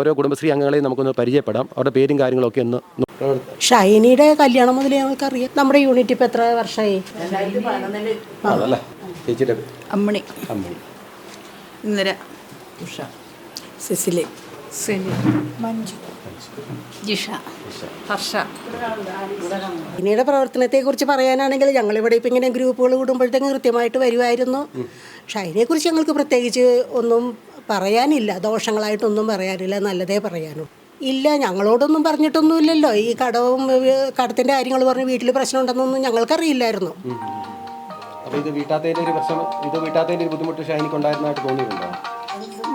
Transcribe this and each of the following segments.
ഓരോ കുടുംബശ്രീ അംഗങ്ങളെയും നമുക്കൊന്ന് പരിചയപ്പെടാം. അവരുടെ പേരും കാര്യങ്ങളൊക്കെ ഒന്ന് ഷൈനിയുടെ കല്യാണം മുതലേ ഞങ്ങൾക്കറിയാം. നമ്മുടെ യൂണിറ്റ് ഇപ്പം എത്ര വർഷമായി? ആണല്ലേ ചേച്ചിയുടെ? അമ്മണി. അമ്മണി. ഇന്ദിര ഉഷ. സിസിലി. സെനി മഞ്ജു. ജിഷ. ഹർഷ. ഷൈനിയുടെ പ്രവർത്തനത്തെക്കുറിച്ച് പറയാനാണെങ്കിൽ ഞങ്ങളിവിടെ ഇപ്പം ഇങ്ങനെ ഗ്രൂപ്പുകൾ കൂടുമ്പോഴത്തേക്കും കൃത്യമായിട്ട് വരുമായിരുന്നു കുറിച്ച് ഞങ്ങൾക്ക് പ്രത്യേകിച്ച് ഒന്നും പറയാനില്ല. ദോഷങ്ങളായിട്ടൊന്നും പറയാനില്ല. നല്ലതേ പറയാനും. ഇല്ല ഞങ്ങളോടൊന്നും പറഞ്ഞിട്ടൊന്നുമില്ലല്ലോ. ഈ കടവും കടത്തിന്റെ കടത്തിന്റെ കാര്യങ്ങൾ പറഞ്ഞ് വീട്ടിൽ പ്രശ്നം ഉണ്ടെന്നൊന്നും ഞങ്ങൾക്കറിയില്ലായിരുന്നു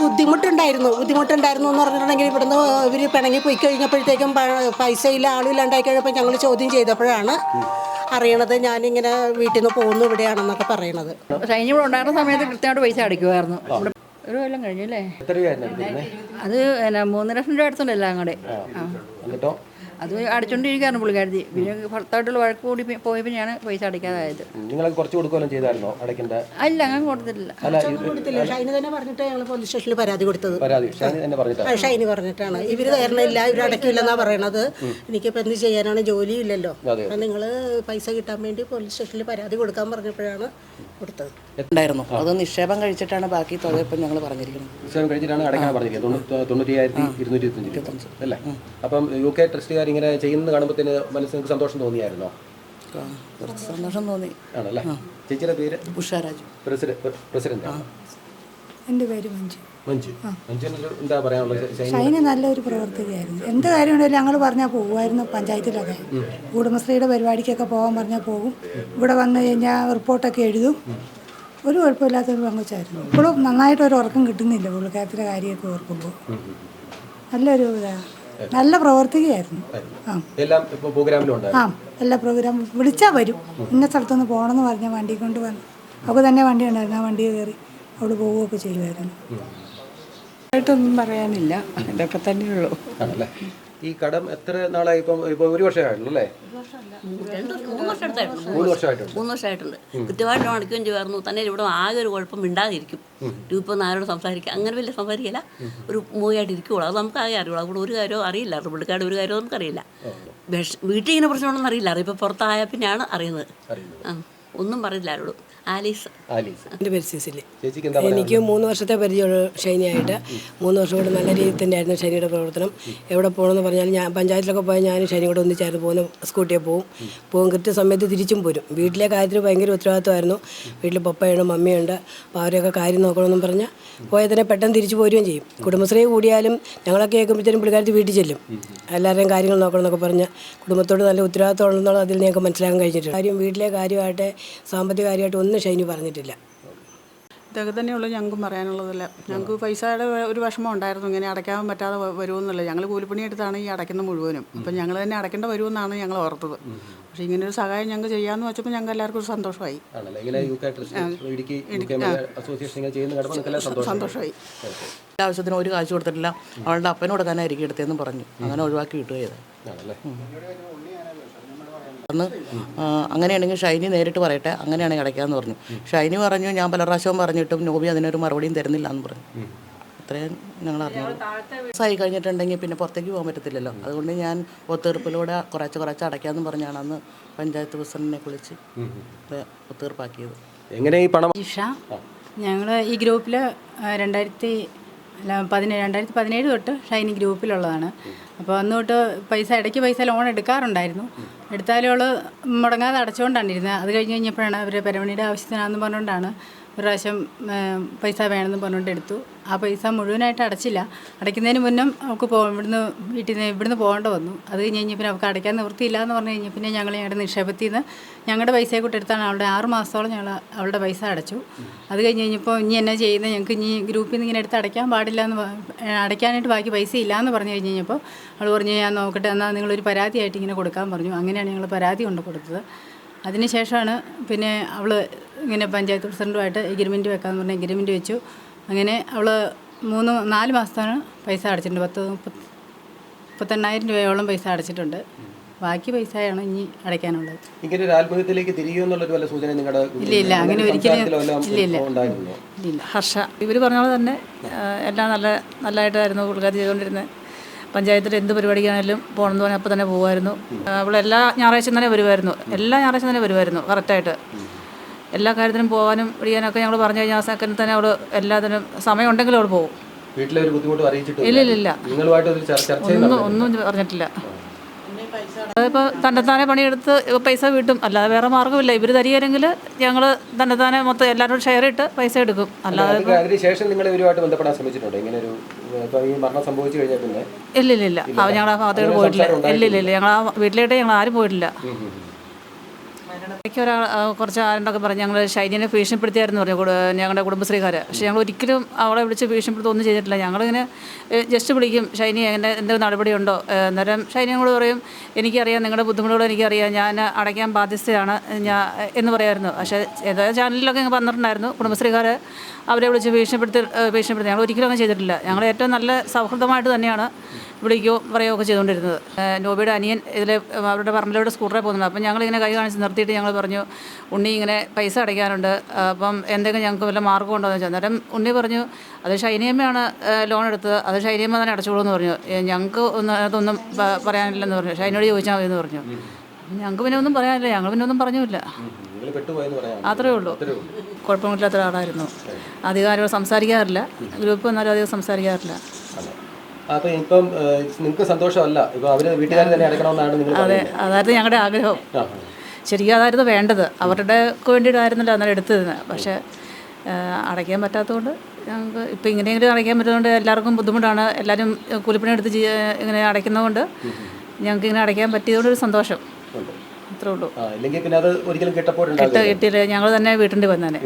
ബുദ്ധിമുട്ടുണ്ടായിരുന്നു ബുദ്ധിമുട്ടുണ്ടായിരുന്നു. എന്ന് പറഞ്ഞിട്ടുണ്ടെങ്കിൽ ഇവിടുന്ന് ഇവർ പിണങ്ങി പോയി കഴിഞ്ഞപ്പോഴത്തേക്കും പൈസയില്ല പൈസ ഇല്ല ആളില്ലാണ്ടായി കഴിഞ്ഞപ്പോൾ ഞങ്ങൾ ചോദ്യം ചെയ്തപ്പോഴാണ് അറിയണത് ഞാനിങ്ങനെ വീട്ടിൽ നിന്ന് പോകുന്നു ഇവിടെയാണെന്നൊക്കെ പറയണത്. സൈന്യം ഉണ്ടായിരുന്ന സമയത്ത് കൃത്യമായിട്ട് പൈസ അടിക്കുമായിരുന്നു ഒരു കൊല്ലം കഴിഞ്ഞു അല്ലേ അത് എന്നാ മൂന്ന് ലക്ഷം രൂപ അടുത്തുണ്ട് എല്ലാം കൂടെ. ആ. എന്നിട്ടോ? അത് അടിച്ചോണ്ടിരിക്കുകയായിരുന്നു പുള്ളിക്കാരത്തി. പിന്നെ ഭർത്താവായിട്ടുള്ള വഴക്ക് കൂടി പോയി പോയപ്പോൾ ഞാൻ പൈസ അടയ്ക്കാതായത് നിങ്ങൾ കുറച്ച് കൊടുക്കുകയും ചെയ്തായിരുന്നോ അടയ്ക്കേണ്ട? അല്ല അങ്ങനെ കൊടുത്തിട്ടില്ല. കൊടുത്തില്ല. ഷൈനി തന്നെ പറഞ്ഞിട്ട് ഞങ്ങൾ പോലീസ് സ്റ്റേഷനിൽ പരാതി കൊടുത്തത്. പരാതി. ഷൈനി തന്നെ പറഞ്ഞിട്ടാണ് ഇവർ ഷൈനി പറഞ്ഞിട്ടാണ്. ഇവർ തരണില്ല ഇവർ അടയ്ക്കില്ലെന്നാ പറയണത്. എനിക്കിപ്പോൾ എന്ത് ചെയ്യാനാണ് ജോലിയില്ലല്ലോ. നിങ്ങൾ പൈസ കിട്ടാൻ വേണ്ടി പോലീസ് സ്റ്റേഷനിൽ പരാതി കൊടുക്കാൻ പറഞ്ഞപ്പോഴാണ് കൊടുത്തത്. ഉണ്ടായിരുന്നു. അത് നിക്ഷേപം കഴിച്ചിട്ടാണ് ബാക്കി തുക ഇപ്പം ഞങ്ങൾ പറഞ്ഞിരിക്കുന്നത്. നിക്ഷേപം കഴിച്ചിട്ടാണ് അടയ്ക്കാൻ പറഞ്ഞിരിക്കുന്നത്. തൊണ്ണൂ- തൊണ്ണൂറ്റി ഇരുന്നൂറ്റി ഇരുപത്തഞ്ച് അല്ലേ? അപ്പം യു കെ ട്രസ്റ്റുകാർ ഇങ്ങനെ ചെയ്യുന്നത് കാണുമ്പോഴത്തേന് മനസ്സിന് സന്തോഷം തോന്നിയായിരുന്നോ? കുറച്ച് സന്തോഷം തോന്നി. ആണല്ലേ? ചേച്ചിയുടെ പേര്? ഉഷാരാജു പ്രസിഡന്റ് പ്രസിഡന്റ് എന്റെ പേര് മഞ്ജു. മഞ്ജു. മഞ്ജുവിന് എന്താ പറയാനുള്ളത്? ഷൈനി ഷൈന് നല്ലൊരു പ്രവർത്തകയായിരുന്നു. എന്ത് കാര്യമുണ്ടെങ്കിലും ഞങ്ങൾ പറഞ്ഞാൽ പോകുമായിരുന്നു പഞ്ചായത്തിലൊക്കെ. കുടുംബശ്രീയുടെ പരിപാടിക്കൊക്കെ പോകാൻ പറഞ്ഞാൽ പോകും. ഇവിടെ വന്നു കഴിഞ്ഞാൽ റിപ്പോർട്ടൊക്കെ എഴുതും. ഒരു കുഴപ്പമില്ലാത്തൊരു പങ്കുവച്ചായിരുന്നു. ഇപ്പോഴും നന്നായിട്ട് ഒരു ഉറക്കം കിട്ടുന്നില്ല പുള്ളിക്കാരത്തിന്റെ കാര്യമൊക്കെ ഓർക്കുമ്പോൾ. നല്ലൊരു ഇതാണ് നല്ല പ്രവർത്തികയായിരുന്നു. ആ. എല്ലാം പ്രോഗ്രാമും വിളിച്ചാൽ വരും. ഇന്ന സ്ഥലത്തൊന്ന് പോകണമെന്ന് പറഞ്ഞാൽ വണ്ടി കൊണ്ട് വന്നു അപ്പോൾ തന്നെ വണ്ടി ഉണ്ടായിരുന്നു. ആ വണ്ടി കയറി. അവൾ പോവുകയൊക്കെ ചെയ്യുമായിരുന്നു. ആയിട്ടൊന്നും പറയാനില്ല. ഇതൊക്കെ തന്നെയുള്ളൂ. ഈ കടം എത്ര നാളായി? ഇപ്പം ഇപ്പൊ ഒരു വർഷമായിട്ടുള്ളൂ അല്ലേ? മൂന്ന് വർഷമായിട്ടുണ്ട്. മൂന്ന് വർഷമായിട്ടുണ്ട്. കൃത്യമായിട്ട് അടയ്ക്കുകയും ചെയ്യുമായിരുന്നു തന്നെ ഇവിടെ ആകെ ഒരു കുഴപ്പം മിണ്ടാതിരിക്കും. ഇപ്പൊ ആരോട് സംസാരിക്കുക അങ്ങനെ വലിയ സംസാരിക്കില്ല. ഒരു മൂവായിട്ട് ഇരിക്കുള്ളൂ അത് നമുക്ക് ആകെ അറിയുള്ളൂ. അതുകൊണ്ട് ഒരു കാര്യവും അറിയില്ല. പുള്ളിക്കാരുടെ ഒരു കാര്യവും നമുക്കറിയില്ല. വീട്ടിൽ ഇങ്ങനെ പ്രശ്നമുണ്ടെന്ന് അറിയില്ല. അറിയിപ്പോൾ പുറത്തായ പിന്നെയാണ് അറിയുന്നത്. ആ. ഒന്നും പറയില്ല ആരോടും. ആലീസ്. ആലീസ്. എന്റെ പേര് സിസിലി. എനിക്ക് മൂന്ന് വർഷത്തെ പരിചയമുള്ള ഷൈനിയായിട്ട്. മൂന്ന് വർഷം കൂടെ നല്ല രീതിയിൽ തന്നെയായിരുന്നു ഷൈനിയുടെ പ്രവർത്തനം. എവിടെ പോകണമെന്ന് പറഞ്ഞാൽ ഞാൻ പഞ്ചായത്തിലൊക്കെ പോയാൽ ഞാൻ ഷൈനി കൂടെ ഒന്നിച്ചായിരുന്നു പോകുന്ന സ്കൂട്ടിയെ പോകും പോകും. കൃത്യസമയത്ത് തിരിച്ചും പോരും. വീട്ടിലെ കാര്യത്തിന് ഭയങ്കര ഉത്തരവാദിത്തമായിരുന്നു വീട്ടിൽ പപ്പയുണ്ട് മമ്മിയുണ്ട്. അപ്പോൾ അവരെയൊക്കെ കാര്യം നോക്കണമെന്നും പറഞ്ഞാൽ പോയാൽ തന്നെ പെട്ടെന്ന് തിരിച്ചു പോരുകയും ചെയ്യും. കുടുംബശ്രീ കൂടിയാലും ഞങ്ങളൊക്കെ കേൾക്കുമ്പോഴത്തേനും പുള്ളിക്കാരത്തി വീട്ടിൽ ചെല്ലും. എല്ലാവരുടെയും കാര്യങ്ങൾ നോക്കണം എന്നൊക്കെ പറഞ്ഞാൽ കുടുംബത്തോട് നല്ല ഉത്തരവാദിത്തം ഉണ്ടെന്നുള്ളത് അതിൽ ഞങ്ങൾക്ക് മനസ്സിലാക്കാൻ കഴിഞ്ഞിട്ടുണ്ട്. കാര്യം വീട്ടിലെ കാര്യമായിട്ട് സാമ്പത്തിക കാര്യമായിട്ട് ഒന്നും ഷൈനി പറഞ്ഞിട്ടില്ല. ഇതൊക്കെ തന്നെയുള്ളൂ ഞങ്ങൾക്കും പറയാനുള്ളതല്ല. ഞങ്ങൾക്ക് പൈസയുടെ ഒരു വിഷമം ഉണ്ടായിരുന്നു. ഇങ്ങനെ അടയ്ക്കാൻ പറ്റാതെ വരുമെന്നുള്ളത് വരുമെന്നല്ല. ഞങ്ങൾ കൂലിപ്പണി എടുത്താണ് ഈ അടയ്ക്കുന്ന മുഴുവനും. അപ്പം ഞങ്ങൾ തന്നെ അടയ്ക്കേണ്ട വരുമെന്നാണ് ഞങ്ങൾ ഓർത്തത്. പക്ഷേ ഇങ്ങനെ ഒരു സഹായം ഞങ്ങൾക്ക് ചെയ്യാമെന്ന് വെച്ചപ്പോൾ ഞങ്ങൾക്ക് എല്ലാവർക്കും ഒരു സന്തോഷമായി. സന്തോഷമായി. ആവശ്യത്തിന് ഒരു കാശ് കൊടുത്തിട്ടില്ല. അവളുടെ അപ്പനോട് കൊടുക്കാനായിരിക്കും എടുത്തതെന്ന് പറഞ്ഞു. അങ്ങനെ ഒഴിവാക്കി വിട്ടു ആ, അങ്ങനെയാണെങ്കിൽ ഷൈനി നേരിട്ട് പറയട്ടെ അങ്ങനെയാണെങ്കിൽ അടയ്ക്കാമെന്ന് പറഞ്ഞു. ഷൈനി പറഞ്ഞു ഞാൻ പല പ്രാവശ്യവും പറഞ്ഞിട്ടും നോബി അതിനൊരു മറുപടിയും തരുന്നില്ല എന്ന് പറഞ്ഞു. അത്രയും ഞങ്ങൾ അറിഞ്ഞു. ആയി കഴിഞ്ഞിട്ടുണ്ടെങ്കിൽ പിന്നെ പുറത്തേക്ക് പോകാൻ പറ്റത്തില്ലല്ലോ. അതുകൊണ്ട് ഞാൻ ഒത്തീർപ്പിലൂടെ കുറച്ച് കുറച്ച് അടയ്ക്കാമെന്ന് പറഞ്ഞാണ് അന്ന് പഞ്ചായത്ത് പ്രസിഡന്റിനെ വിളിച്ച് ഒത്തീർപ്പാക്കിയത് എങ്ങനെ ഈ പണം? ഞങ്ങൾ ഈ ഗ്രൂപ്പിൽ രണ്ടായിരത്തി അല്ല പതിനേഴ് രണ്ടായിരത്തി പതിനേഴ് തൊട്ട് ഷൈനി ഗ്രൂപ്പിലുള്ളതാണ്. അപ്പോൾ അന്ന് തൊട്ട് പൈസ ഇടയ്ക്ക് പൈസ ലോൺ എടുക്കാറുണ്ടായിരുന്നു. എടുത്താലും അവൾ മുടങ്ങാതെ അടച്ചുകൊണ്ടാണ് ഇരുന്നത്. അത് കഴിഞ്ഞ് കഴിഞ്ഞപ്പോഴാണ് അവർ പെരമണിയുടെ ആവശ്യത്തിനാണെന്ന് പറഞ്ഞുകൊണ്ടാണ് പ്രാവശ്യം പൈസ വേണമെന്ന് പറഞ്ഞുകൊണ്ട് എടുത്തു. ആ പൈസ മുഴുവനായിട്ട് അടച്ചില്ല. അടയ്ക്കുന്നതിന് മുന്നേ അവൾക്ക് പോ ഇവിടുന്ന് വീട്ടിൽ നിന്ന് ഇവിടുന്ന് പോകേണ്ട വന്നു. അത് കഴിഞ്ഞ് കഴിഞ്ഞ് പിന്നെ അവൾക്ക് അടയ്ക്കാൻ നിവൃത്തിയില്ല എന്ന് പറഞ്ഞു കഴിഞ്ഞാൽ പിന്നെ ഞങ്ങൾ ഞങ്ങളുടെ നിക്ഷേപത്തിൽ നിന്ന് ഞങ്ങളുടെ പൈസയെ കൂട്ടി എടുത്താണ് അവളുടെ ആറ് മാസത്തോളം ഞങ്ങൾ അവളുടെ പൈസ അടച്ചു. അത് കഴിഞ്ഞ് കഴിഞ്ഞപ്പോൾ ഇനി എന്നാ ചെയ്യുന്നത് ഞങ്ങൾക്ക് ഇനി ഗ്രൂപ്പിൽ നിന്ന് ഇങ്ങനെ എടുത്ത് അടയ്ക്കാൻ പാടില്ല എന്ന് അടയ്ക്കാനായിട്ട് ബാക്കി പൈസ ഇല്ല എന്ന് പറഞ്ഞു കഴിഞ്ഞ് കഴിഞ്ഞപ്പോൾ അവൾ പറഞ്ഞു ഞാൻ നോക്കട്ടെ എന്നാൽ നിങ്ങളൊരു പരാതിയായിട്ട് ഇങ്ങനെ കൊടുക്കാൻ പറഞ്ഞു. അങ്ങനെയാണ് ഞങ്ങൾ പരാതി കൊണ്ട് കൊടുത്തത്. അതിനുശേഷമാണ് പിന്നെ അവൾ ഇങ്ങനെ പഞ്ചായത്ത് പ്രസിഡന്റുമായിട്ട് എഗ്രിമെന്റ് വെക്കാന്ന് പറഞ്ഞ് എഗ്രിമെന്റ് വെച്ചു. അങ്ങനെ അവൾ മൂന്ന് നാല് മാസത്താണ് പൈസ അടച്ചിട്ടുണ്ട്. പത്ത് മുപ്പത്തി മുപ്പത്തെണ്ണായിരം രൂപയോളം പൈസ അടച്ചിട്ടുണ്ട്. ബാക്കി പൈസയാണ് ഇനി അടയ്ക്കാനുള്ളത്. ഇങ്ങനെ ഒരു ആത്മഹത്യയിലേക്ക് വല്ല സൂചന നിങ്ങളുടെ ഇല്ല, ഇല്ല, അങ്ങനെ ഒരിക്കലും- ഇല്ല, ഇല്ല. ഉണ്ടായിരുന്നോ? ഇല്ല ഹർഷ ഇവർ പറഞ്ഞ പോലെ തന്നെ എല്ലാം നല്ല നല്ലതായിട്ടായിരുന്നു പുള്ളിക്കാരി ചെയ്തുകൊണ്ടിരുന്നത്. പഞ്ചായത്തിൽ എന്ത് പരിപാടിക്കാണെങ്കിലും പോകണമെന്ന് പറഞ്ഞാൽ അപ്പോൾ തന്നെ പോകുമായിരുന്നു. അവൾ എല്ലാ ഞായറാഴ്ചയും തന്നെ വരുമായിരുന്നു. എല്ലാ ഞായറാഴ്ചയും തന്നെ വരുമായിരുന്നു കറക്റ്റായിട്ട് എല്ലാ കാര്യത്തിനും പോകാനും പിടിക്കാനൊക്കെ ഞങ്ങൾ പറഞ്ഞു കഴിഞ്ഞാൽ ആ സെക്കൻഡിൽ തന്നെ അവൾ എല്ലാത്തിനും സമയം ഉണ്ടെങ്കിൽ അവൾ പോകും വീട്ടിലെ ഒരു ബുദ്ധിമുട്ട് അറിയിച്ചിട്ടില്ല ഇല്ല, ഇല്ല, ഒന്നും ഒന്നും പറഞ്ഞിട്ടില്ല. അതിപ്പോൾ തന്നെത്താനെ പണിയെടുത്ത് പൈസ കിട്ടും അല്ലാതെ വേറെ മാർഗമില്ല. ഇവർ തരികയാണെങ്കിൽ ഞങ്ങൾ തന്നെത്താനെ മൊത്തം എല്ലാവരും ഷെയർ ഇട്ട് പൈസ എടുക്കും. അല്ലാതെ അത് അതിനുശേഷം നിങ്ങൾ ഇവരുമായിട്ട് ബന്ധപ്പെടാൻ ശ്രമിച്ചിട്ടുണ്ടോ? ഇങ്ങനെ ഒരു മരണം സംഭവിച്ചു കഴിഞ്ഞാൽ പിന്നെ ഇല്ല ഇല്ല. ഇല്ല അവ ഞങ്ങൾ ആ ഭാഗത്തേക്ക് പോയിട്ടില്ല. ഇല്ല ഇല്ല ഇല്ല ഞങ്ങൾ ആ വീട്ടിലേട്ട് ഞങ്ങൾ ആരും പോയിട്ടില്ല ഇടയ്ക്ക് ഒരാൾ കുറച്ച് ആരുണ്ടൊക്കെ പറഞ്ഞു ഞങ്ങൾ ഷൈനിനെ ഭീഷണിപ്പെടുത്തിയായിരുന്നു പറഞ്ഞു ഞങ്ങളുടെ കുടുംബശ്രീക്കാർ പക്ഷേ ഞങ്ങൾ ഒരിക്കലും അവളെ വിളിച്ച് ഭീഷണിപ്പെടുത്തി ഒന്നും ചെയ്തിട്ടില്ല. ഞങ്ങളിങ്ങനെ ജസ്റ്റ് വിളിക്കും ഷൈനി എന്റെ എന്തെങ്കിലും നടപടിയുണ്ടോ? അന്നേരം ഷൈനിയോട് പറയും എനിക്കറിയാം നിങ്ങളുടെ ബുദ്ധിമുട്ടുകൾ എനിക്കറിയാം ഞാൻ അടയ്ക്കാൻ ബാധ്യസ്ഥയാണ് ഞാൻ എന്ന് പറയായിരുന്നു. പക്ഷേ ഏതോ ചാനലിലൊക്കെ ഞങ്ങൾ വന്നിട്ടുണ്ടായിരുന്നു കുടുംബശ്രീക്കാർ അവരെ വിളിച്ച് ഭീഷണിപ്പെടുത്തി ഭീഷണിപ്പെടുത്തി. ഞങ്ങൾ ഒരിക്കലും അങ്ങനെ ചെയ്തിട്ടില്ല. ഞങ്ങൾ ഏറ്റവും നല്ല സൗഹൃദമായിട്ട് തന്നെയാണ് വിളിക്കുകയോ പറയുകയോ ഒക്കെ ചെയ്തുകൊണ്ടിരുന്നത് നോബിയുടെ അനിയൻ ഇതിൽ അവരുടെ പറമ്പിലൂടെ സ്കൂട്ടറിൽ പോകുന്നുണ്ട് അപ്പം ഞങ്ങളിങ്ങനെ കൈ കാണിച്ച് നിർത്തിയിട്ട് ഞങ്ങൾ പറഞ്ഞു ഉണ്ണി ഇങ്ങനെ പൈസ അടയ്ക്കാനുണ്ട് അപ്പം എന്തെങ്കിലും ഞങ്ങൾക്ക് വല്ല മാർഗം ഉണ്ടോ? എന്ന് വെച്ചാൽ അന്നേരം ഉണ്ണി പറഞ്ഞു അത് ഷൈനിയമ്മയാണ് ലോൺ എടുത്തത് അത് ഷൈനിയമ്മ തന്നെ അടച്ചോളൂ എന്ന് പറഞ്ഞു. ഞങ്ങൾക്ക് ഒന്ന് അതൊന്നും പറയാനില്ലെന്ന് പറഞ്ഞു. ഷൈനോട് ചോദിച്ചാൽ മതി എന്ന് പറഞ്ഞു. ഞങ്ങൾക്ക് പിന്നെ ഒന്നും പറയാനില്ല ഞങ്ങൾ പിന്നെ ഒന്നും പറഞ്ഞില്ല അത്രേ ഉള്ളൂ. കുഴപ്പമില്ലാത്ത ഒരാളായിരുന്നു. അധികം ആരോട് സംസാരിക്കാറില്ല. ഗ്രൂപ്പ് എന്നാലും അധികം സംസാരിക്കാറില്ല. അപ്പൊ ഇപ്പം നിങ്ങൾക്ക് സന്തോഷമല്ല. ഇപ്പൊ അവർ വീട്ടുകാർ തന്നെ അതെ അതായിരുന്നു ഞങ്ങളുടെ ആഗ്രഹം. ശരിക്കും അതായിരുന്നു വേണ്ടത്. അവരുടെ വേണ്ടിയിട്ടായിരുന്നല്ലോ അന്നേരം എടുത്തിരുന്നത് പക്ഷേ അടയ്ക്കാൻ പറ്റാത്തതുകൊണ്ട് ഞങ്ങൾക്ക് ഇപ്പോൾ ഇങ്ങനെയെങ്കിലും അടയ്ക്കാൻ പറ്റുന്നതുകൊണ്ട് എല്ലാവർക്കും ബുദ്ധിമുട്ടാണ്. എല്ലാവരും കൂലിപ്പണി എടുത്ത് ഇങ്ങനെ അടയ്ക്കുന്നതുകൊണ്ട് ഞങ്ങൾക്ക് ഇങ്ങനെ അടയ്ക്കാൻ പറ്റിയതുകൊണ്ട് ഒരു സന്തോഷം. ഉണ്ട്. അത്രേ ഉള്ളൂ. ആ ഇല്ലെങ്കിൽ പിന്നെ അത് ഒരിക്കലും കിട്ട കിട്ടപ്പോഴുണ്ടാകും കിട്ടിയില്ല. ഞങ്ങൾ തന്നെ വീട്ടിൽ വന്നേനെ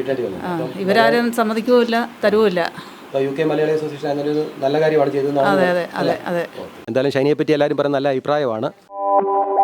ഇവരാരും സമ്മതിക്കുമില്ല തരുവുമില്ല അപ്പൊ യു കെ മലയാളി അസോസിയേഷൻ അങ്ങനെ ഒരു നല്ല കാര്യമാണ് ചെയ്തതെന്നാണ് അതെ അതെ അതെ അതെ. എന്തായാലും ഷൈനിയെ പറ്റി എല്ലാവരും പറയുന്ന നല്ല അഭിപ്രായമാണ്.